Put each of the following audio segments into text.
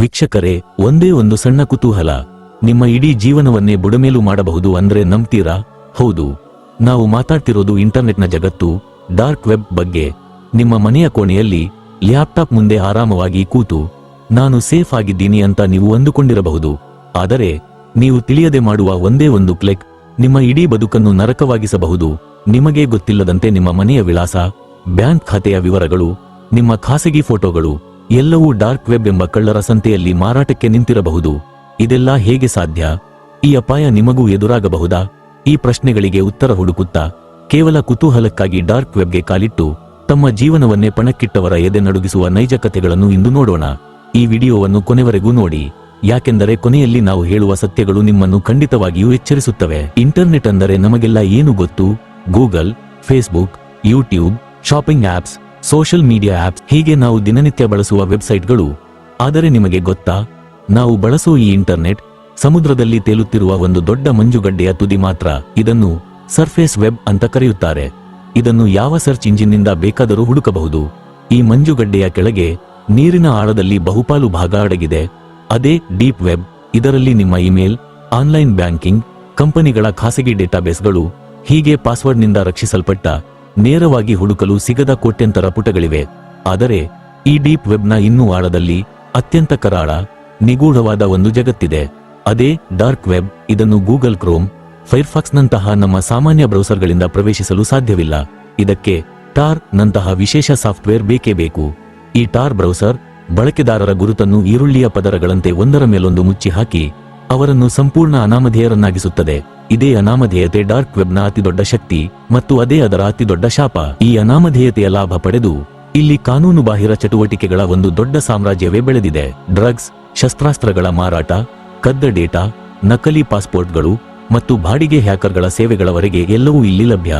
ವೀಕ್ಷಕರೇ, ಒಂದೇ ಒಂದು ಸಣ್ಣ ಕುತೂಹಲ. ನಿಮ್ಮ ಇಡೀ ಜೀವನವನ್ನೇ ಬುಡಮೇಲು ಮಾಡಬಹುದು ಅಂದ್ರೆ ನಂಬ್ತೀರಾ? ಹೌದು. ನಾವು ಮಾತಾಡ್ತಿರೋದು ಇಂಟರ್ನೆಟ್ನ ಜಗತ್ತು, ಡಾರ್ಕ್ ವೆಬ್ ಬಗ್ಗೆ. ನಿಮ್ಮ ಮನೆಯ ಕೋಣೆಯಲ್ಲಿ, ಲ್ಯಾಪ್ಟಾಪ್ ಮುಂದೆ ಆರಾಮವಾಗಿ ಕೂತು, ನಾನು ಸೇಫ್ ಆಗಿದ್ದೀನಿ ಅಂತ ನೀವು ಅಂದುಕೊಂಡಿರಬಹುದು. ಆದರೆ, ನೀವು ತಿಳಿಯದೆ ಮಾಡುವ ಒಂದೇ ಒಂದು ಕ್ಲಿಕ್, ನಿಮ್ಮ ಇಡೀ ಬದುಕನ್ನು ನರಕವಾಗಿಸಬಹುದು. ನಿಮಗೆ ಗೊತ್ತಿಲ್ಲದಂತೆ ನಿಮ್ಮ ಮನೆಯ ವಿಳಾಸ, ಬ್ಯಾಂಕ್ ಖಾತೆಯ ವಿವರಗಳು, ನಿಮ್ಮ ಖಾಸಗಿ ಫೋಟೋಗಳು ಎಲ್ಲವೂ ಡಾರ್ಕ್ ವೆಬ್ ಎಂಬ ಕಳ್ಳರ ಸಂತೆಯಲ್ಲಿ ಮಾರಾಟಕ್ಕೆ ನಿಂತಿರಬಹುದು. ಇದೆಲ್ಲ ಹೇಗೆ ಸಾಧ್ಯ? ಈ ಅಪಾಯ ನಿಮಗೂ ಎದುರಾಗಬಹುದಾ? ಈ ಪ್ರಶ್ನೆಗಳಿಗೆ ಉತ್ತರ ಹುಡುಕುತ್ತಾ, ಕೇವಲ ಕುತೂಹಲಕ್ಕಾಗಿ ಡಾರ್ಕ್ ವೆಬ್ಗೆ ಕಾಲಿಟ್ಟು, ತಮ್ಮ ಜೀವನವನ್ನೇ ಪಣಕ್ಕಿಟ್ಟವರ ಎದೆ ನಡುಗಿಸುವ ನೈಜ ಕಥೆಗಳನ್ನು ಇಂದು ನೋಡೋಣ. ಈ ವಿಡಿಯೋವನ್ನು ಕೊನೆವರೆಗೂ ನೋಡಿ. ಯಾಕೆಂದರೆ ಕೊನೆಯಲ್ಲಿ ನಾವು ಹೇಳುವ ಸತ್ಯಗಳು ನಿಮ್ಮನ್ನು ಖಂಡಿತವಾಗಿಯೂ ಎಚ್ಚರಿಸುತ್ತವೆ. ಇಂಟರ್ನೆಟ್ ಅಂದರೆ ನಮಗೆಲ್ಲ ಏನು ಗೊತ್ತು? Google, Facebook, YouTube, shopping apps social media apps ಹೀಗೆ ನಾವು ದಿನನಿತ್ಯ ಬಳಸುವ ವೆಬ್ಸೈಟ್ಗಳು. ಆದರೆ ನಿಮಗೆ ಗೊತ್ತಾ? ನಾವು ಬಳಸೋ ಈ ಇಂಟರ್ನೆಟ್ ಸಮುದ್ರದಲ್ಲಿ ತೇಲುತ್ತಿರುವ ಒಂದು ದೊಡ್ಡ ಮಂಜುಗಡ್ಡೆಯ ತುದಿ ಮಾತ್ರ. ಇದನ್ನು ಸರ್ಫೇಸ್ ವೆಬ್ ಅಂತ ಕರೆಯುತ್ತಾರೆ. ಇದನ್ನು ಯಾವ ಸರ್ಚ್ ಇಂಜಿನ್ನಿಂದ ಬೇಕಾದರೂ ಹುಡುಕಬಹುದು. ಈ ಮಂಜುಗಡ್ಡೆಯ ಕೆಳಗೆ ನೀರಿನ ಆಳದಲ್ಲಿ ಬಹುಪಾಲು ಭಾಗ ಅಡಗಿದೆ. ಅದೇ ಡೀಪ್ ವೆಬ್. ಇದರಲ್ಲಿ ನಿಮ್ಮ ಇಮೇಲ್, ಆನ್ಲೈನ್ ಬ್ಯಾಂಕಿಂಗ್, ಕಂಪನಿಗಳ ಖಾಸಗಿ ಡೇಟಾಬೇಸ್ಗಳು, ಹೀಗೆ ಪಾಸ್ವರ್ಡ್ನಿಂದ ರಕ್ಷಿಸಲ್ಪಟ್ಟ ನೇರವಾಗಿ ಹುಡುಕಲು ಸಿಗದ ಕೋಟ್ಯಂತರ ಪುಟಗಳಿವೆ. ಆದರೆ, ಈ ಡೀಪ್ ವೆಬ್ನ ಇನ್ನೂ ಆಳದಲ್ಲಿ ಅತ್ಯಂತ ಕರಾಳ, ನಿಗೂಢವಾದ ಒಂದು ಜಗತ್ತಿದೆ. ಅದೇ ಡಾರ್ಕ್ ವೆಬ್, ಇದನ್ನು ಗೂಗಲ್ ಕ್ರೋಮ್, ಫೈರ್ಫಾಕ್ಸ್ನಂತಹ ನಮ್ಮ ಸಾಮಾನ್ಯ ಬ್ರೌಸರ್ಗಳಿಂದ ಪ್ರವೇಶಿಸಲು ಸಾಧ್ಯವಿಲ್ಲ. ಇದಕ್ಕೆ ಟಾರ್ ನಂತಹ ವಿಶೇಷ ಸಾಫ್ಟ್ವೇರ್ ಬೇಕೇ ಬೇಕು. ಈ ಟಾರ್ ಬ್ರೌಸರ್ ಬಳಕೆದಾರರ ಗುರುತನ್ನು ಈರುಳ್ಳಿಯ ಪದರಗಳಂತೆ ಒಂದರ ಮೇಲೊಂದು ಮುಚ್ಚಿ ಹಾಕಿ ಅವರನ್ನು ಸಂಪೂರ್ಣ ಅನಾಮಧೇಯರನ್ನಾಗಿಸುತ್ತದೆ. ಇದೇ ಅನಾಮಧೇಯತೆ ಡಾರ್ಕ್ ವೆಬ್ನ ಅತಿದೊಡ್ಡ ಶಕ್ತಿ ಮತ್ತು ಅದೇ ಅದರ ಅತಿದೊಡ್ಡ ಶಾಪ. ಈ ಅನಾಮಧೇಯತೆಯ ಲಾಭ ಪಡೆದು ಇಲ್ಲಿ ಕಾನೂನು ಬಾಹಿರ ಚಟುವಟಿಕೆಗಳ ಒಂದು ದೊಡ್ಡ ಸಾಮ್ರಾಜ್ಯವೇ ಬೆಳೆದಿದೆ. ಡ್ರಗ್ಸ್, ಶಸ್ತ್ರಾಸ್ತ್ರಗಳ ಮಾರಾಟ, ಕದ್ದ ಡೇಟಾ, ನಕಲಿ ಪಾಸ್ಪೋರ್ಟ್ಗಳು ಮತ್ತು ಬಾಡಿಗೆ ಹ್ಯಾಕರ್ಗಳ ಸೇವೆಗಳವರೆಗೆ ಎಲ್ಲವೂ ಇಲ್ಲಿ ಲಭ್ಯ.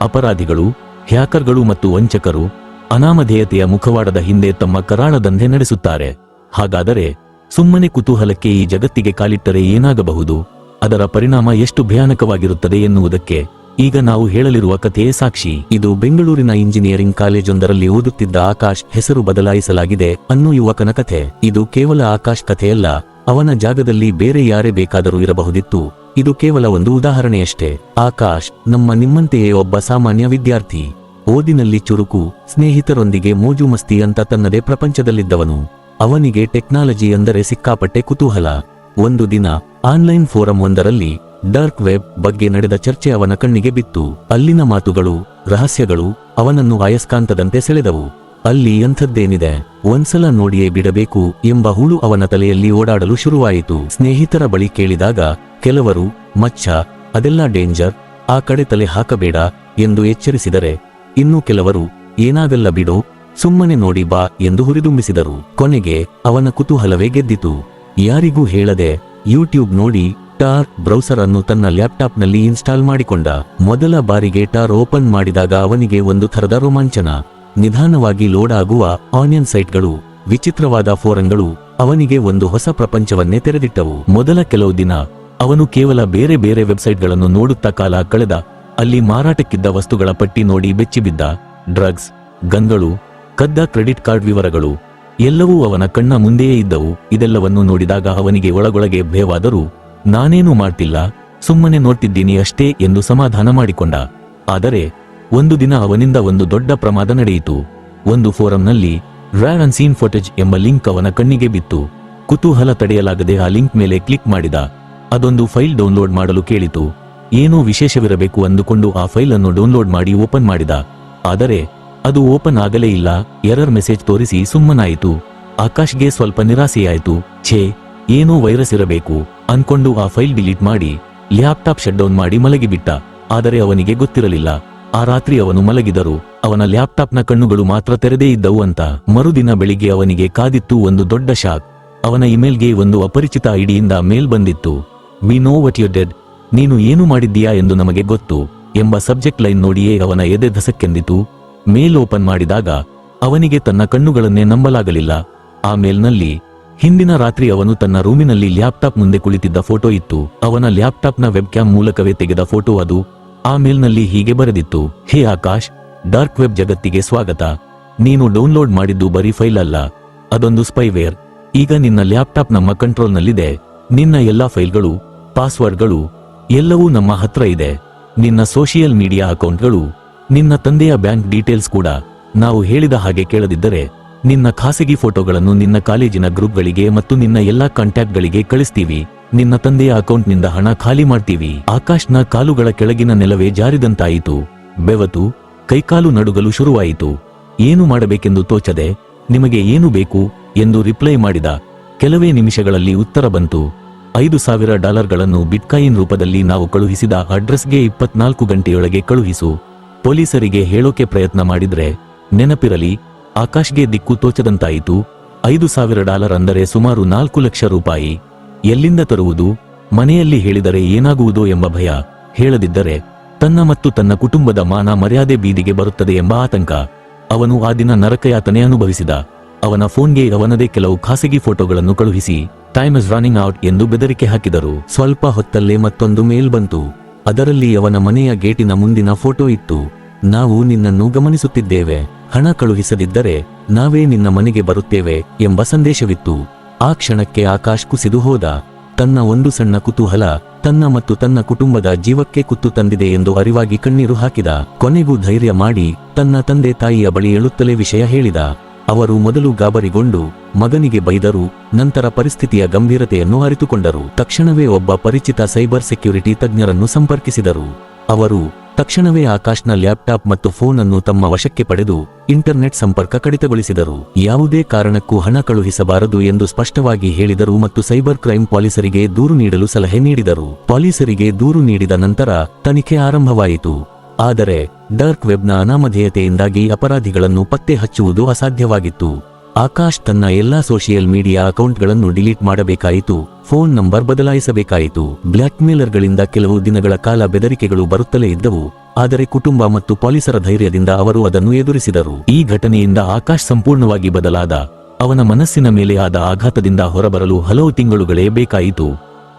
ಅಪರಾಧಿಗಳು, ಹ್ಯಾಕರ್ಗಳು ಮತ್ತು ವಂಚಕರು ಅನಾಮಧೇಯತೆಯ ಮುಖವಾಡದ ಹಿಂದೆ ತಮ್ಮ ಕರಾಳ ದಂಧೆ ನಡೆಸುತ್ತಾರೆ. ಹಾಗಾದರೆ ಸುಮ್ಮನೆ ಕುತೂಹಲಕ್ಕೆ ಈ ಜಗತ್ತಿಗೆ ಕಾಲಿಟ್ಟರೆ ಏನಾಗಬಹುದು? ಅದರ ಪರಿಣಾಮ ಎಷ್ಟು ಭಯಾನಕವಾಗಿರುತ್ತದೆ ಎನ್ನುವುದಕ್ಕೆ ಈಗ ನಾವು ಹೇಳಲಿರುವ ಕಥೆಯೇ ಸಾಕ್ಷಿ. ಇದು ಬೆಂಗಳೂರಿನ ಇಂಜಿನಿಯರಿಂಗ್ ಕಾಲೇಜೊಂದರಲ್ಲಿ ಓದುತ್ತಿದ್ದ ಆಕಾಶ್ ಹೆಸರು ಬದಲಾಯಿಸಲಾಗಿದೆ ಅನ್ನೋ ಯುವಕನ ಕಥೆ. ಇದು ಕೇವಲ ಆಕಾಶ್ ಕಥೆಯಲ್ಲ, ಅವನ ಜಾಗದಲ್ಲಿ ಬೇರೆ ಯಾರೇ ಬೇಕಾದರೂ ಇರಬಹುದಿತ್ತು. ಇದು ಕೇವಲ ಒಂದು ಉದಾಹರಣೆಯಷ್ಟೇ. ಆಕಾಶ್, ನಮ್ಮ ನಿಮ್ಮಂತೆಯೇ ಒಬ್ಬ ಸಾಮಾನ್ಯ ವಿದ್ಯಾರ್ಥಿ. ಓದಿನಲ್ಲಿ ಚುರುಕು, ಸ್ನೇಹಿತರೊಂದಿಗೆ ಮೋಜು ಮಸ್ತಿ ಅಂತ ತನ್ನದೇ ಪ್ರಪಂಚದಲ್ಲಿದ್ದವನು. ಅವನಿಗೆ ಟೆಕ್ನಾಲಜಿ ಅಂದರೆ ಸಿಕ್ಕಾಪಟ್ಟೆ ಕುತೂಹಲ. ಒಂದು ದಿನ, ಆನ್ಲೈನ್ ಫೋರಂ ಒಂದರಲ್ಲಿ, ಡಾರ್ಕ್ ವೆಬ್ ಬಗ್ಗೆ ನಡೆದ ಚರ್ಚೆ ಅವನ ಕಣ್ಣಿಗೆ ಬಿತ್ತು. ಅಲ್ಲಿನ ಮಾತುಗಳು, ರಹಸ್ಯಗಳು, ಅವನನ್ನು ಅಯಸ್ಕಾಂತದಂತೆ ಸೆಳೆದವು. ಅಲ್ಲಿ ಎಂಥದ್ದೇನಿದೆ? ಒಂದ್ಸಲ ನೋಡಿಯೇ ಬಿಡಬೇಕು ಎಂಬ ಹುಳು ಅವನ ತಲೆಯಲ್ಲಿ ಓಡಾಡಲು ಶುರುವಾಯಿತು. ಸ್ನೇಹಿತರ ಬಳಿ ಕೇಳಿದಾಗ, ಕೆಲವರು, ಮಚ್ಚ, ಅದೆಲ್ಲ ಡೇಂಜರ್, ಆ ಕಡೆ ತಲೆ ಹಾಕಬೇಡ ಎಂದು ಎಚ್ಚರಿಸಿದರೆ, ಇನ್ನು ಕೆಲವರು, ಏನಾಗಲ್ಲ ಬಿಡೋ ಸುಮ್ಮನೆ ನೋಡಿ ಬಾ ಎಂದು ಹುರಿದುಂಬಿಸಿದರು. ಕೊನೆಗೆ ಅವನ ಕುತೂಹಲವೇ ಗೆದ್ದಿತು. ಯಾರಿಗೂ ಹೇಳದೆ ಯೂಟ್ಯೂಬ್ ನೋಡಿ ಟಾರ್ ಬ್ರೌಸರ್ ಅನ್ನು ತನ್ನ ಲ್ಯಾಪ್ಟಾಪ್ನಲ್ಲಿ ಇನ್ಸ್ಟಾಲ್ ಮಾಡಿಕೊಂಡ. ಮೊದಲ ಬಾರಿಗೆ ಟಾರ್ ಓಪನ್ ಮಾಡಿದಾಗ ಅವನಿಗೆ ಒಂದು ಥರದ ರೋಮಾಂಚನ. ನಿಧಾನವಾಗಿ ಲೋಡ್ ಆಗುವ ಆನಿಯನ್ ಸೈಟ್ಗಳು, ವಿಚಿತ್ರವಾದ ಫೋರಂಗಳು ಅವನಿಗೆ ಒಂದು ಹೊಸ ಪ್ರಪಂಚವನ್ನೇ ತೆರೆದಿಟ್ಟವು. ಮೊದಲ ಕೆಲವು ದಿನ ಅವನು ಕೇವಲ ಬೇರೆ ಬೇರೆ ವೆಬ್ಸೈಟ್ಗಳನ್ನು ನೋಡುತ್ತಾ ಕಾಲ ಕಳೆದ. ಅಲ್ಲಿ ಮಾರಾಟಕ್ಕಿದ್ದ ವಸ್ತುಗಳ ಪಟ್ಟಿ ನೋಡಿ ಬೆಚ್ಚಿಬಿದ್ದ. ಡ್ರಗ್ಸ್, ಗನ್ಗಳು ಕದ್ದ ಕ್ರೆಡಿಟ್ ಕಾರ್ಡ್ ವಿವರಗಳು ಎಲ್ಲವೂ ಅವನ ಕಣ್ಣ ಮುಂದೆಯೇ ಇದ್ದವು. ಇದೆಲ್ಲವನ್ನು ನೋಡಿದಾಗ ಅವನಿಗೆ ಒಳಗೊಳಗೆ ಭಯವಾದರೂ, ನಾನೇನು ಮಾಡ್ತಿಲ್ಲ, ಸುಮ್ಮನೆ ನೋಡ್ತಿದ್ದೀನಿ ಅಷ್ಟೇ ಎಂದು ಸಮಾಧಾನ ಮಾಡಿಕೊಂಡ. ಆದರೆ, ಒಂದು ದಿನ ಅವನಿಂದ ಒಂದು ದೊಡ್ಡ ಪ್ರಮಾದ ನಡೆಯಿತು. ಒಂದು ಫೋರಂನಲ್ಲಿ, ರ್ಯಾರ್ ಅನ್ಸೀನ್ ಫೋಟೇಜ್ ಎಂಬ ಲಿಂಕ್ ಅವನ ಕಣ್ಣಿಗೆ ಬಿತ್ತು. ಕುತೂಹಲ ತಡೆಯಲಾಗದೆ ಆ ಲಿಂಕ್ ಮೇಲೆ ಕ್ಲಿಕ್ ಮಾಡಿದ. ಅದೊಂದು ಫೈಲ್ ಡೌನ್ಲೋಡ್ ಮಾಡಲು ಕೇಳಿತು. ಏನೋ ವಿಶೇಷವಿರಬೇಕು ಅಂದುಕೊಂಡು ಆ ಫೈಲ್ ಅನ್ನು ಡೌನ್ಲೋಡ್ ಮಾಡಿ ಓಪನ್ ಮಾಡಿದ. ಆದರೆ ಅದು ಓಪನ್ ಆಗಲೇ ಇಲ್ಲ. ಎರರ್ ಮೆಸೇಜ್ ತೋರಿಸಿ ಸುಮ್ಮನಾಯಿತು. ಆಕಾಶ್ಗೆ ಸ್ವಲ್ಪ ನಿರಾಸೆಯಾಯಿತು. ಛೇ, ಏನೋ ವೈರಸ್ ಇರಬೇಕು ಅನ್ಕೊಂಡು ಆ ಫೈಲ್ ಡಿಲೀಟ್ ಮಾಡಿ, ಲ್ಯಾಪ್ಟಾಪ್ ಶಟ್ ಡೌನ್ ಮಾಡಿ ಮಲಗಿಬಿಟ್ಟ. ಆದರೆ ಅವನಿಗೆ ಗೊತ್ತಿರಲಿಲ್ಲ. ಆ ರಾತ್ರಿ ಅವನು ಮಲಗಿದರು. ಅವನ ಲ್ಯಾಪ್ಟಾಪ್ನ ಕಣ್ಣುಗಳು ಮಾತ್ರ ತೆರೆದೇ ಇದ್ದವು ಅಂತ. ಮರುದಿನ ಬೆಳಿಗ್ಗೆ ಅವನಿಗೆ ಕಾದಿತ್ತು ಒಂದು ದೊಡ್ಡ ಶಾಕ್. ಅವನ ಇಮೇಲ್ಗೆ ಒಂದು ಅಪರಿಚಿತ ಐಡಿಯಿಂದ ಮೇಲ್ ಬಂದಿತ್ತು. We know what you did ನೀನು ಏನು ಮಾಡಿದ್ದೀಯಾ ಎಂದು ನಮಗೆ ಗೊತ್ತು ಎಂಬ ಸಬ್ಜೆಕ್ಟ್ ಲೈನ್ ನೋಡಿಯೇ ಅವನ ಎದೆ ಧಸಕ್ಕೆಂದಿತು. ಮೇಲ್ ಓಪನ್ ಮಾಡಿದಾಗ ಅವನಿಗೆ ತನ್ನ ಕಣ್ಣುಗಳನ್ನೇ ನಂಬಲಾಗಲಿಲ್ಲ. ಆ ಮೇಲ್ನಲ್ಲಿ ಹಿಂದಿನ ರಾತ್ರಿ ಅವನು ತನ್ನ ರೂಮಿನಲ್ಲಿ ಲ್ಯಾಪ್ಟಾಪ್ ಮುಂದೆ ಕುಳಿತಿದ್ದ ಫೋಟೋ ಇತ್ತು. ಅವನ ಲ್ಯಾಪ್ಟಾಪ್ನ ವೆಬ್ಕ್ಯಾಮ್ ಮೂಲಕವೇ ತೆಗೆದ ಫೋಟೋ ಅದು ಆ ಮೇಲ್ನಲ್ಲಿ ಹೀಗೆ ಬರೆದಿತ್ತು, ಹೇ ಆಕಾಶ್, ಡಾರ್ಕ್ ವೆಬ್ ಜಗತ್ತಿಗೆ ಸ್ವಾಗತ. ನೀನು ಡೌನ್ಲೋಡ್ ಮಾಡಿದ್ದು ಬರೀ ಫೈಲ್ ಅಲ್ಲ, ಅದೊಂದು ಸ್ಪೈವೇರ್. ಈಗ ನಿನ್ನ ಲ್ಯಾಪ್ಟಾಪ್ ನಮ್ಮ ಕಂಟ್ರೋಲ್ನಲ್ಲಿದೆ. ನಿನ್ನ ಎಲ್ಲಾ ಫೈಲ್ಗಳು, ಪಾಸ್ವರ್ಡ್ಗಳು ಎಲ್ಲವೂ ನಮ್ಮ ಹತ್ರ ಇದೆ. ನಿನ್ನ ಸೋಷಿಯಲ್ ಮೀಡಿಯಾ ಅಕೌಂಟ್ಗಳು ನಿನ್ನ ತಂದೆಯ ಬ್ಯಾಂಕ್ ಡೀಟೇಲ್ಸ್ ಕೂಡ ನಾವು ಹೇಳಿದ ಹಾಗೆ ಕೇಳದಿದ್ದರೆ, ನಿನ್ನ ಖಾಸಗಿ ಫೋಟೋಗಳನ್ನು ನಿನ್ನ ಕಾಲೇಜಿನ ಗ್ರೂಪ್ಗಳಿಗೆ ಮತ್ತು ನಿನ್ನ ಎಲ್ಲಾ ಕಾಂಟ್ಯಾಕ್ಟ್ಗಳಿಗೆ ಕಳಿಸ್ತೀವಿ. ನಿನ್ನ ತಂದೆಯ ಅಕೌಂಟ್ನಿಂದ ಹಣ ಖಾಲಿ ಮಾಡ್ತೀವಿ. ಆಕಾಶ್ನ ಕಾಲುಗಳ ಕೆಳಗಿನ ನೆಲವೇ ಜಾರಿದಂತಾಯಿತು. ಬೆವತು, ಕೈಕಾಲು ನಡುಗಲು ಶುರುವಾಯಿತು. ಏನು ಮಾಡಬೇಕೆಂದು ತೋಚದೆ, ನಿಮಗೆ ಏನು ಬೇಕು ಎಂದು ರಿಪ್ಲೈ ಮಾಡಿದ ಕೆಲವೇ ನಿಮಿಷಗಳಲ್ಲಿ ಉತ್ತರ ಬಂತು. ಐದು ಸಾವಿರ ಡಾಲರ್ಗಳನ್ನು ಬಿಟ್ಕಾಯಿನ್ ರೂಪದಲ್ಲಿ ನಾವು ಕಳುಹಿಸಿದ ಅಡ್ರೆಸ್ಗೆ ಇಪ್ಪತ್ನಾಲ್ಕು ಗಂಟೆಯೊಳಗೆ ಕಳುಹಿಸು. ಪೊಲೀಸರಿಗೆ ಹೇಳೋಕೆ ಪ್ರಯತ್ನ ಮಾಡಿದ್ರೆ ನೆನಪಿರಲಿ, ಆಕಾಶ್ಗೆ ದಿಕ್ಕು ತೋಚದಂತಾಯಿತು. ಐದು ಸಾವಿರ ಡಾಲರ್ ಅಂದರೆ ಸುಮಾರು ನಾಲ್ಕು ಲಕ್ಷ ರೂಪಾಯಿ. ಎಲ್ಲಿಂದ ತರುವುದು? ಮನೆಯಲ್ಲಿ ಹೇಳಿದರೆ ಏನಾಗುವುದೋ ಎಂಬ ಭಯ. ಹೇಳದಿದ್ದರೆ, ತನ್ನ ಮತ್ತು ತನ್ನ ಕುಟುಂಬದ ಮಾನ ಮರ್ಯಾದೆ ಬೀದಿಗೆ ಬರುತ್ತದೆ ಎಂಬ ಆತಂಕ. ಅವನು ಆ ದಿನ ನರಕಯಾತನೆ ಅನುಭವಿಸಿದ. ಅವನ ಫೋನ್ಗೆ ಅವನದೇ ಕೆಲವು ಖಾಸಗಿ ಫೋಟೋಗಳನ್ನು ಕಳುಹಿಸಿ ಟೈಮ್ ಇಸ್ ರನ್ನಿಂಗ್ ಔಟ್ ಎಂದು ಬೆದರಿಕೆ ಹಾಕಿದರು. ಸ್ವಲ್ಪ ಹೊತ್ತಲ್ಲೇ ಮತ್ತೊಂದು ಮೇಲ್ ಬಂತು. ಅದರಲ್ಲಿ ಅವನ ಮನೆಯ ಗೇಟಿನ ಮುಂದಿನ ಫೋಟೋ ಇತ್ತು. ನಾವು ನಿನ್ನನ್ನು ಗಮನಿಸುತ್ತಿದ್ದೇವೆ. ಹಣ ಕಳುಹಿಸದಿದ್ದರೆ ನಾವೇ ನಿನ್ನ ಮನೆಗೆ ಬರುತ್ತೇವೆ ಎಂಬ ಸಂದೇಶವಿತ್ತು. ಆ ಕ್ಷಣಕ್ಕೆ ಆಕಾಶ್ ಕುಸಿದು ಹೋದ. ತನ್ನ ಒಂದು ಸಣ್ಣ ಕುತೂಹಲ, ತನ್ನ ಮತ್ತು ತನ್ನ ಕುಟುಂಬದ ಜೀವಕ್ಕೆ ಕುತ್ತು ತಂದಿದೆ ಎಂದು ಅರಿವಾಗಿ ಕಣ್ಣೀರು ಹಾಕಿದ. ಕೊನೆಗೂ ಧೈರ್ಯ ಮಾಡಿ ತನ್ನ ತಂದೆ ತಾಯಿಯ ಬಳಿ ಹೇಳುತ್ತಲೇ ವಿಷಯ ಹೇಳಿದ. ಅವರು ಮೊದಲು ಗಾಬರಿಗೊಂಡು ಮಗನಿಗೆ ಬೈದರು ನಂತರ ಪರಿಸ್ಥಿತಿಯ ಗಂಭೀರತೆಯನ್ನು ಅರಿತುಕೊಂಡರು. ತಕ್ಷಣವೇ ಒಬ್ಬ ಪರಿಚಿತ ಸೈಬರ್ ಸೆಕ್ಯುರಿಟಿ ತಜ್ಞರನ್ನು ಸಂಪರ್ಕಿಸಿದರು. ಅವರು ತಕ್ಷಣವೇ ಆಕಾಶ್ನ ಲ್ಯಾಪ್ಟಾಪ್ ಮತ್ತು ಫೋನ್ ಅನ್ನು ತಮ್ಮ ವಶಕ್ಕೆ ಪಡೆದು ಇಂಟರ್ನೆಟ್ ಸಂಪರ್ಕ ಕಡಿತಗೊಳಿಸಿದರು. ಯಾವುದೇ ಕಾರಣಕ್ಕೂ ಹಣ ಕಳುಹಿಸಬಾರದು ಎಂದು ಸ್ಪಷ್ಟವಾಗಿ ಹೇಳಿದರು ಮತ್ತು ಸೈಬರ್ ಕ್ರೈಂ ಪೊಲೀಸರಿಗೆ ದೂರು ನೀಡಲು ಸಲಹೆ ನೀಡಿದರು. ಪೊಲೀಸರಿಗೆ ದೂರು ನೀಡಿದ ನಂತರ ತನಿಖೆ ಆರಂಭವಾಯಿತು. ಆದರೆ ಡಾರ್ಕ್ ವೆಬ್ನ ಅನಾಮಧೇಯತೆಯಿಂದಾಗಿ ಅಪರಾಧಿಗಳನ್ನು ಪತ್ತೆ ಹಚ್ಚುವುದು ಅಸಾಧ್ಯವಾಗಿತ್ತು. ಆಕಾಶ್ ತನ್ನ ಎಲ್ಲಾ ಸೋಷಿಯಲ್ ಮೀಡಿಯಾ ಅಕೌಂಟ್ಗಳನ್ನು ಡಿಲೀಟ್ ಮಾಡಬೇಕಾಯಿತು. ಫೋನ್ ನಂಬರ್ ಬದಲಾಯಿಸಬೇಕಾಯಿತು. ಬ್ಲ್ಯಾಕ್ ಮೇಲರ್ಗಳಿಂದ ಕೆಲವು ದಿನಗಳ ಕಾಲ ಬೆದರಿಕೆಗಳು ಬರುತ್ತಲೇ ಇದ್ದವು. ಆದರೆ ಕುಟುಂಬ ಮತ್ತು ಪೊಲೀಸರ ಧೈರ್ಯದಿಂದ ಅವರು ಅದನ್ನು ಎದುರಿಸಿದರು. ಈ ಘಟನೆಯಿಂದ ಆಕಾಶ್ ಸಂಪೂರ್ಣವಾಗಿ ಬದಲಾದ. ಅವನ ಮನಸ್ಸಿನ ಮೇಲೆ ಆದ ಆಘಾತದಿಂದ ಹೊರಬರಲು ಹಲವು ತಿಂಗಳುಗಳೇ ಬೇಕಾಯಿತು.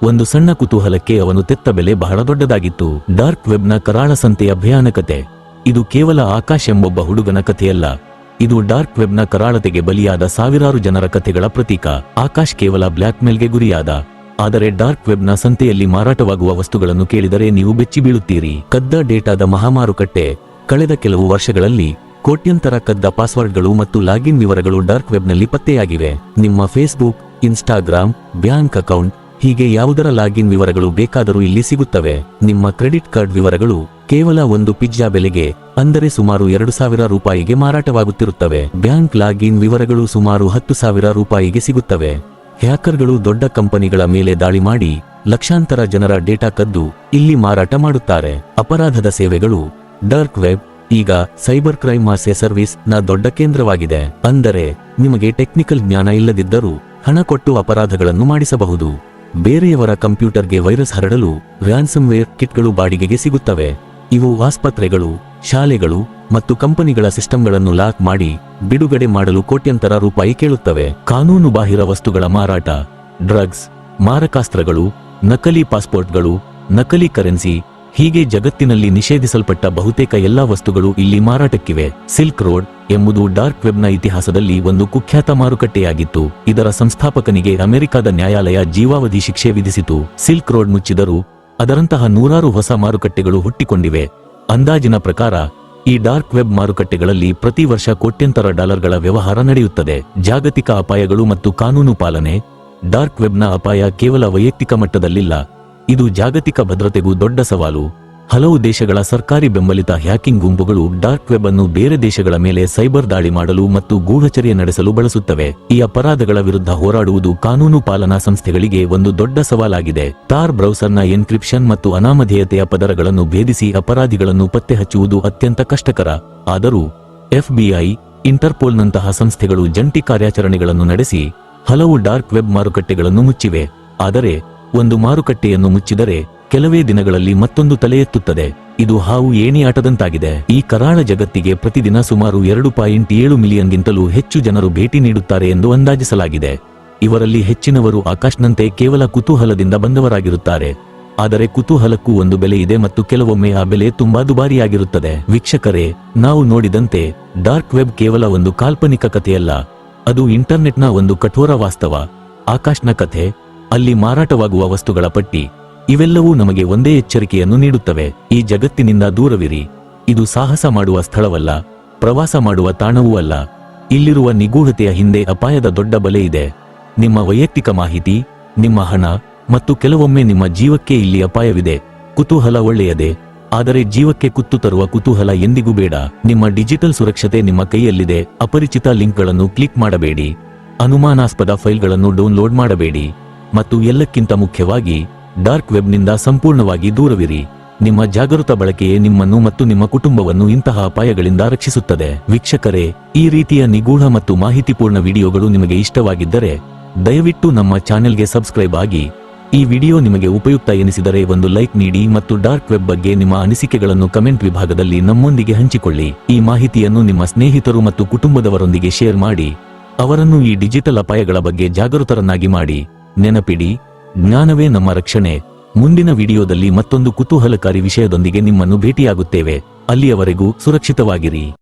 ಒಂದು ಸಣ್ಣ ಕುತೂಹಲಕ್ಕೆ ಅವನು ತೆತ್ತ ಬೆಲೆ ಬಹಳ ದೊಡ್ಡದಾಗಿತ್ತು. ಡಾರ್ಕ್ ವೆಬ್ನ ಕರಾಳ ಸಂತೆಯ ಭಯಾನಕತೆ. ಇದು ಕೇವಲ ಆಕಾಶ್ ಎಂಬೊಬ್ಬ ಹುಡುಗನ ಕಥೆಯಲ್ಲ. ಇದು ಡಾರ್ಕ್ ವೆಬ್ನ ಕರಾಳತೆಗೆ ಬಲಿಯಾದ ಸಾವಿರಾರು ಜನರ ಕಥೆಗಳ ಪ್ರತೀಕ. ಆಕಾಶ್ ಕೇವಲ ಬ್ಲ್ಯಾಕ್ ಮೇಲ್ಗೆ ಗುರಿಯಾದ. ಆದರೆ ಡಾರ್ಕ್ ವೆಬ್ನ ಸಂತೆಯಲ್ಲಿ ಮಾರಾಟವಾಗುವ ವಸ್ತುಗಳನ್ನು ಕೇಳಿದರೆ ನೀವು ಬೆಚ್ಚಿ ಬೀಳುತ್ತೀರಿ. ಕದ್ದ ಡೇಟಾದ ಮಹಾಮಾರುಕಟ್ಟೆ. ಕಳೆದ ಕೆಲವು ವರ್ಷಗಳಲ್ಲಿ ಕೋಟ್ಯಂತರ ಕದ್ದ ಪಾಸ್ವರ್ಡ್ಗಳು ಮತ್ತು ಲಾಗಿನ್ ವಿವರಗಳು ಡಾರ್ಕ್ ವೆಬ್ನಲ್ಲಿ ಪತ್ತೆಯಾಗಿವೆ. ನಿಮ್ಮ ಫೇಸ್ಬುಕ್, ಇನ್ಸ್ಟಾಗ್ರಾಮ್, ಬ್ಯಾಂಕ್ ಅಕೌಂಟ್ ಹೀಗೆ ಯಾವುದರ ಲಾಗಿನ್ ವಿವರಗಳು ಬೇಕಾದರೂ ಇಲ್ಲಿ ಸಿಗುತ್ತವೆ. ನಿಮ್ಮ ಕ್ರೆಡಿಟ್ ಕಾರ್ಡ್ ವಿವರಗಳು ಕೇವಲ ಒಂದು ಪಿಜ್ಜಾ ಬೆಲೆಗೆ, ಅಂದರೆ ಸುಮಾರು ಎರಡು ಸಾವಿರ ರೂಪಾಯಿಗೆ ಮಾರಾಟವಾಗುತ್ತಿರುತ್ತವೆ. ಬ್ಯಾಂಕ್ ಲಾಗಿನ್ ವಿವರಗಳು ಸುಮಾರು ಹತ್ತು ಸಾವಿರ ರೂಪಾಯಿಗೆ ಸಿಗುತ್ತವೆ. ಹ್ಯಾಕರ್ಗಳು ದೊಡ್ಡ ಕಂಪನಿಗಳ ಮೇಲೆ ದಾಳಿ ಮಾಡಿ, ಲಕ್ಷಾಂತರ ಜನರ ಡೇಟಾ ಕದ್ದು ಇಲ್ಲಿ ಮಾರಾಟ ಮಾಡುತ್ತಾರೆ. ಅಪರಾಧದ ಸೇವೆಗಳು, ಡಾರ್ಕ್ ವೆಬ್, ಈಗ ಸೈಬರ್ ಕ್ರೈಮ್ ಆಸೆ ಸರ್ವಿಸ್ನ ದೊಡ್ಡ ಕೇಂದ್ರವಾಗಿದೆ. ಅಂದರೆ, ನಿಮಗೆ ಟೆಕ್ನಿಕಲ್ ಜ್ಞಾನ ಇಲ್ಲದಿದ್ದರೂ ಹಣ ಕೊಟ್ಟು ಅಪರಾಧಗಳನ್ನು ಮಾಡಿಸಬಹುದು. ಬೇರೆಯವರ ಕಂಪ್ಯೂಟರ್ಗೆ ವೈರಸ್ ಹರಡಲು ರ್ಯಾನ್ಸಮ್ವೇರ್ ಕಿಟ್ಗಳು ಬಾಡಿಗೆಗೆ ಸಿಗುತ್ತವೆ. ಇವು ಆಸ್ಪತ್ರೆಗಳು, ಶಾಲೆಗಳು ಮತ್ತು ಕಂಪನಿಗಳ ಸಿಸ್ಟಂಗಳನ್ನು ಲಾಕ್ ಮಾಡಿ ಬಿಡುಗಡೆ ಮಾಡಲು ಕೋಟ್ಯಂತರ ರೂಪಾಯಿ ಕೇಳುತ್ತವೆ. ಕಾನೂನು ಬಾಹಿರ ವಸ್ತುಗಳ ಮಾರಾಟ, ಡ್ರಗ್ಸ್, ಮಾರಕಾಸ್ತ್ರಗಳು, ನಕಲಿ ಪಾಸ್ಪೋರ್ಟ್ಗಳು, ನಕಲಿ ಕರೆನ್ಸಿ ಹೀಗೆ ಜಗತ್ತಿನಲ್ಲಿ ನಿಷೇಧಿಸಲ್ಪಟ್ಟ ಬಹುತೇಕ ಎಲ್ಲಾ ವಸ್ತುಗಳು ಇಲ್ಲಿ ಮಾರಾಟಕ್ಕಿವೆ. ಸಿಲ್ಕ್ ರೋಡ್ ಎಂಬುದು ಡಾರ್ಕ್ ವೆಬ್ನ ಇತಿಹಾಸದಲ್ಲಿ ಒಂದು ಕುಖ್ಯಾತ ಮಾರುಕಟ್ಟೆಯಾಗಿತ್ತು. ಇದರ ಸಂಸ್ಥಾಪಕನಿಗೆ ಅಮೆರಿಕದ ನ್ಯಾಯಾಲಯ ಜೀವಾವಧಿ ಶಿಕ್ಷೆ ವಿಧಿಸಿತು. ಸಿಲ್ಕ್ ರೋಡ್ ಮುಚ್ಚಿದರೂ ಅದರಂತಹ ನೂರಾರು ಹೊಸ ಮಾರುಕಟ್ಟೆಗಳು ಹುಟ್ಟಿಕೊಂಡಿವೆ. ಅಂದಾಜಿನ ಪ್ರಕಾರ, ಈ ಡಾರ್ಕ್ ವೆಬ್ ಮಾರುಕಟ್ಟೆಗಳಲ್ಲಿ ಪ್ರತಿ ವರ್ಷ ಕೋಟ್ಯಂತರ ಡಾಲರ್ಗಳ ವ್ಯವಹಾರ ನಡೆಯುತ್ತದೆ. ಜಾಗತಿಕ ಅಪಾಯಗಳು ಮತ್ತು ಕಾನೂನು ಪಾಲನೆ. ಡಾರ್ಕ್ ವೆಬ್ನ ಅಪಾಯ ಕೇವಲ ವೈಯಕ್ತಿಕ ಮಟ್ಟದಲ್ಲಿಲ್ಲ. ಇದು ಜಾಗತಿಕ ಭದ್ರತೆಗೂ ದೊಡ್ಡ ಸವಾಲು. ಹಲವು ದೇಶಗಳ ಸರ್ಕಾರಿ ಬೆಂಬಲಿತ ಹ್ಯಾಕಿಂಗ್ ಗುಂಪುಗಳು ಡಾರ್ಕ್ ವೆಬ್ ಅನ್ನು ಬೇರೆ ದೇಶಗಳ ಮೇಲೆ ಸೈಬರ್ ದಾಳಿ ಮಾಡಲು ಮತ್ತು ಗೂಢಚರ್ಯ ನಡೆಸಲು ಬಳಸುತ್ತವೆ. ಈ ಅಪರಾಧಗಳ ವಿರುದ್ಧ ಹೋರಾಡುವುದು ಕಾನೂನು ಪಾಲನಾ ಸಂಸ್ಥೆಗಳಿಗೆ ಒಂದು ದೊಡ್ಡ ಸವಾಲಾಗಿದೆ. ತಾರ್ ಬ್ರೌಸರ್ನ ಎನ್ಕ್ರಿಪ್ಷನ್ ಮತ್ತು ಅನಾಮಧೇಯತೆಯ ಪದರಗಳನ್ನು ಭೇದಿಸಿ ಅಪರಾಧಿಗಳನ್ನು ಪತ್ತೆ ಹಚ್ಚುವುದು ಅತ್ಯಂತ ಕಷ್ಟಕರ. ಆದರೂ, ಎಫ್ಬಿಐ, ಇಂಟರ್ಪೋಲ್ನಂತಹ ಸಂಸ್ಥೆಗಳು ಜಂಟಿ ಕಾರ್ಯಾಚರಣೆಗಳನ್ನು ನಡೆಸಿ ಹಲವು ಡಾರ್ಕ್ ವೆಬ್ ಮಾರುಕಟ್ಟೆಗಳನ್ನು ಮುಚ್ಚಿವೆ. ಆದರೆ ಒಂದು ಮಾರುಕಟ್ಟೆಯನ್ನು ಮುಚ್ಚಿದರೆ ಕೆಲವೇ ದಿನಗಳಲ್ಲಿ ಮತ್ತೊಂದು ತಲೆ ಎತ್ತುತ್ತದೆ ಇದು ಹಾವು ಏಣಿ ಆಟದಂತಾಗಿದೆ ಈ ಕರಾಳ ಜಗತ್ತಿಗೆ ಪ್ರತಿದಿನ ಸುಮಾರು ಎರಡು ಪಾಯಿಂಟ್ ಏಳು ಮಿಲಿಯನ್ಗಿಂತಲೂ ಹೆಚ್ಚು ಜನರು ಭೇಟಿ ನೀಡುತ್ತಾರೆ ಎಂದು ಅಂದಾಜಿಸಲಾಗಿದೆ. ಇವರಲ್ಲಿ ಹೆಚ್ಚಿನವರು ಆಕಾಶ್ನಂತೆ ಕೇವಲ ಕುತೂಹಲದಿಂದ ಬಂದವರಾಗಿರುತ್ತಾರೆ. ಆದರೆ ಕುತೂಹಲಕ್ಕೂ ಒಂದು ಬೆಲೆ ಇದೆ ಮತ್ತು ಕೆಲವೊಮ್ಮೆ ಆ ಬೆಲೆ ತುಂಬಾ ದುಬಾರಿಯಾಗಿರುತ್ತದೆ. ವೀಕ್ಷಕರೇ, ನಾವು ನೋಡಿದಂತೆ ಡಾರ್ಕ್ ವೆಬ್ ಕೇವಲ ಒಂದು ಕಾಲ್ಪನಿಕ ಕಥೆಯಲ್ಲ. ಅದು ಇಂಟರ್ನೆಟ್ನ ಒಂದು ಕಠೋರ ವಾಸ್ತವ. ಆಕಾಶ್ನ ಕಥೆ ಅಲ್ಲಿ ಮಾರಾಟವಾಗುವ ವಸ್ತುಗಳ ಪಟ್ಟಿ, ಇವೆಲ್ಲವೂ ನಮಗೆ ಒಂದೇ ಎಚ್ಚರಿಕೆಯನ್ನು ನೀಡುತ್ತವೆ. ಈ ಜಗತ್ತಿನಿಂದ ದೂರವಿರಿ. ಇದು ಸಾಹಸ ಮಾಡುವ ಸ್ಥಳವಲ್ಲ, ಪ್ರವಾಸ ಮಾಡುವ ತಾಣವೂ ಅಲ್ಲ. ಇಲ್ಲಿರುವ ನಿಗೂಢತೆಯ ಹಿಂದೆ ಅಪಾಯದ ದೊಡ್ಡ ಬಲೆ ಇದೆ. ನಿಮ್ಮ ವೈಯಕ್ತಿಕ ಮಾಹಿತಿ, ನಿಮ್ಮ ಹಣ ಮತ್ತು ಕೆಲವೊಮ್ಮೆ ನಿಮ್ಮ ಜೀವಕ್ಕೆ ಇಲ್ಲಿ ಅಪಾಯವಿದೆ. ಕುತೂಹಲ ಒಳ್ಳೆಯದೇ, ಆದರೆ ಜೀವಕ್ಕೆ ಕುತ್ತು ತರುವ ಕುತೂಹಲ ಎಂದಿಗೂ ಬೇಡ. ನಿಮ್ಮ ಡಿಜಿಟಲ್ ಸುರಕ್ಷತೆ ನಿಮ್ಮ ಕೈಯಲ್ಲಿದೆ. ಅಪರಿಚಿತ ಲಿಂಕ್ಗಳನ್ನು ಕ್ಲಿಕ್ ಮಾಡಬೇಡಿ. ಅನುಮಾನಾಸ್ಪದ ಫೈಲ್ಗಳನ್ನು ಡೌನ್ಲೋಡ್ ಮಾಡಬೇಡಿ. ಮತ್ತು ಎಲ್ಲಕ್ಕಿಂತ ಮುಖ್ಯವಾಗಿ ಡಾರ್ಕ್ ವೆಬ್ನಿಂದ ಸಂಪೂರ್ಣವಾಗಿ ದೂರವಿರಿ. ನಿಮ್ಮ ಜಾಗೃತ ಬಳಕೆಯೇ ನಿಮ್ಮನ್ನು ಮತ್ತು ನಿಮ್ಮ ಕುಟುಂಬವನ್ನು ಇಂತಹ ಅಪಾಯಗಳಿಂದ ರಕ್ಷಿಸುತ್ತದೆ. ವೀಕ್ಷಕರೇ, ಈ ರೀತಿಯ ನಿಗೂಢ ಮತ್ತು ಮಾಹಿತಿಪೂರ್ಣ ವಿಡಿಯೋಗಳು ನಿಮಗೆ ಇಷ್ಟವಾಗಿದ್ದರೆ, ದಯವಿಟ್ಟು ನಮ್ಮ ಚಾನೆಲ್ಗೆ ಸಬ್ಸ್ಕ್ರೈಬ್ ಆಗಿ. ಈ ವಿಡಿಯೋ ನಿಮಗೆ ಉಪಯುಕ್ತ ಎನಿಸಿದರೆ ಒಂದು ಲೈಕ್ ನೀಡಿ ಮತ್ತು ಡಾರ್ಕ್ ವೆಬ್ ಬಗ್ಗೆ ನಿಮ್ಮ ಅನಿಸಿಕೆಗಳನ್ನು ಕಮೆಂಟ್ ವಿಭಾಗದಲ್ಲಿ ನಮ್ಮೊಂದಿಗೆ ಹಂಚಿಕೊಳ್ಳಿ. ಈ ಮಾಹಿತಿಯನ್ನು ನಿಮ್ಮ ಸ್ನೇಹಿತರು ಮತ್ತು ಕುಟುಂಬದವರೊಂದಿಗೆ ಶೇರ್ ಮಾಡಿ, ಅವರನ್ನು ಈ ಡಿಜಿಟಲ್ ಅಪಾಯಗಳ ಬಗ್ಗೆ ಜಾಗೃತರನ್ನಾಗಿ ಮಾಡಿ. ನೆನಪಿಡಿ ಜ್ಞಾನವೇ ನಮ್ಮ ರಕ್ಷಣೆ. ಮುಂದಿನ ವಿಡಿಯೋದಲ್ಲಿ ಮತ್ತೊಂದು ಕುತೂಹಲಕಾರಿ ವಿಷಯದೊಂದಿಗೆ ನಿಮ್ಮನ್ನು ಭೇಟಿಯಾಗುತ್ತೇವೆ. ಅಲ್ಲಿಯವರೆಗೂ ಸುರಕ್ಷಿತವಾಗಿರಿ.